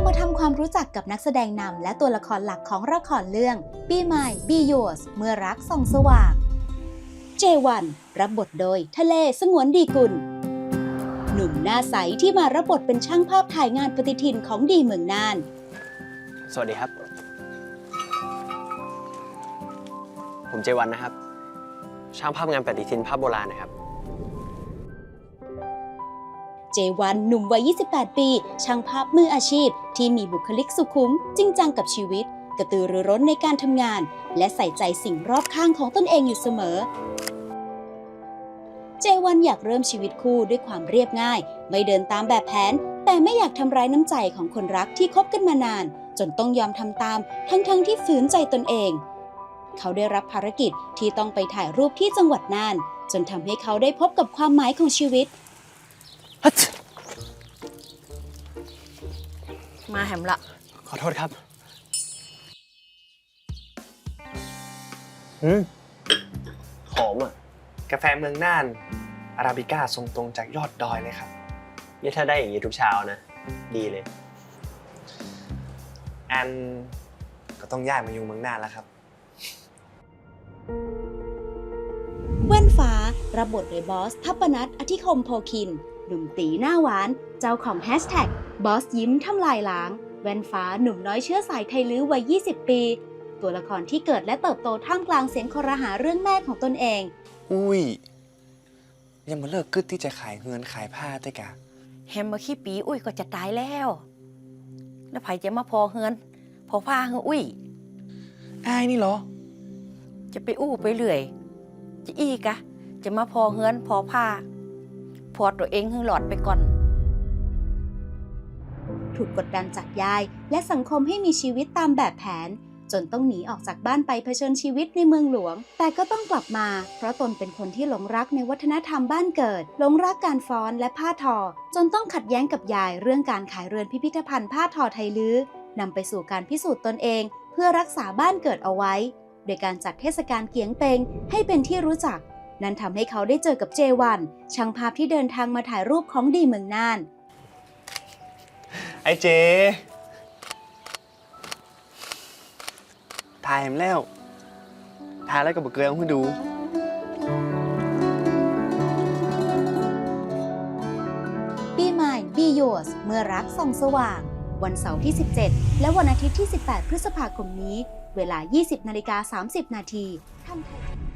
รู้จักกับนักแสดงนำและตัวละครหลักของละครเรื่อง Be My Be Yours เมื่อรักส่องสว่างเจวันรับบทโดยทะเลสงวนดีกุล หนุ่มหน้าใสที่มารับบทเป็นช่างภาพถ่ายงานปฏิทินของดีเมืองน่าน สวัสดีครับ ผมเจวันนะครับ ช่างภาพงานปฏิทินภาพโบราณนะครับ จวันหนุ่มวัย 28 ปี ช่างภาพมืออาชีพ ที่มีบุคลิกสุขุม จริงจังกับชีวิต กระตือรือร้นในการทำงาน และใส่ใจสิ่งรอบข้างของตนเองอยู่เสมอ เจวันอยากเริ่มชีวิตคู่ด้วยความเรียบง่าย ไม่เดินตามแบบแผน แต่ไม่อยากทำร้ายน้ำใจของคนรักที่คบกันมานาน จนต้องยอมทำตาม ทั้งๆที่ฝืนใจตนเอง เขาได้รับภารกิจที่ต้องไปถ่ายรูปที่จังหวัดน่านจนทำให้เขาได้พบกับความหมายของชีวิต มาแหมละ ขอโทษครับอืมหอมอะ กาแฟเมืองน่าน อาราบิก้าส่งตรงจากยอดดอยเลยครับ นี่ถ้าได้อย่างนี้ทุกเช้านะ ดีเลย แอนก็ต้องย้ายมาอยู่เมืองน่านแล้วครับ แว่นฟ้ารับบทโดยบอส ทัปปนัทอธิคมโพคิน หนุ่มตีหน้าหวาน เจ้าของแฮชแท็กบอสยิ้มทำลายล้าง แว่นฟ้าหนุ่มน้อยเชื้อสายไทยลื้อวัย 20 ปี ตัวละครที่เกิดและเติบโตท่ามกลางเสียงคอรหาเรื่องแม่ของตนเอง อุ้ย ยังมาเลิกกึดที่จะขายเงินขายผ้าได้กะแฮมมาขี้ปีอุ้ยก็จะตายแล้ว แล้วไผจะมาพอเฮือน พอผ้าเฮืออุ้ยอ้ายนี่เหรอ จะไปอู้ไปเรื่อย จะอีกะ จะมาพอเฮือนพอผ้า พอตัวเองฮือหลอดไปก่อน ถูกกดดันจากยายและสังคมให้มีชีวิตตามแบบแผน จนต้องหนีออกจากบ้านไปเผชิญชีวิตในเมืองหลวง แต่ก็ต้องกลับมา เพราะตนเป็นคนที่หลงรักในวัฒนธรรมบ้านเกิด หลงรักการฟ้อนและผ้าทอ จนต้องขัดแย้งกับยายเรื่องการขายเรือนพิพิธภัณฑ์ผ้าทอไทยลื้อนำไปสู่การพิสูจน์ตนเอง เพื่อรักษาบ้านเกิดเอาไว้ โดยการจัดเทศกาลเกียงเปงให้เป็นที่รู้จัก นั่นทำให้เขาได้เจอกับเจวันช่างภาพที่เดินทางมาถ่ายรูปของดีเมืองน่าน ไอ้เจ ถ่ายเห็นแล้ว ถ่ายแล้วก็บอกเกลือให้ดู Be Mine Be Yours เมื่อรักส่องสว่าง วันเสาร์ที่ 17 และวันอาทิตย์ที่ 18 พฤษภาคมนี้ เวลา 20นาฬิกา30 นาทีทางไทย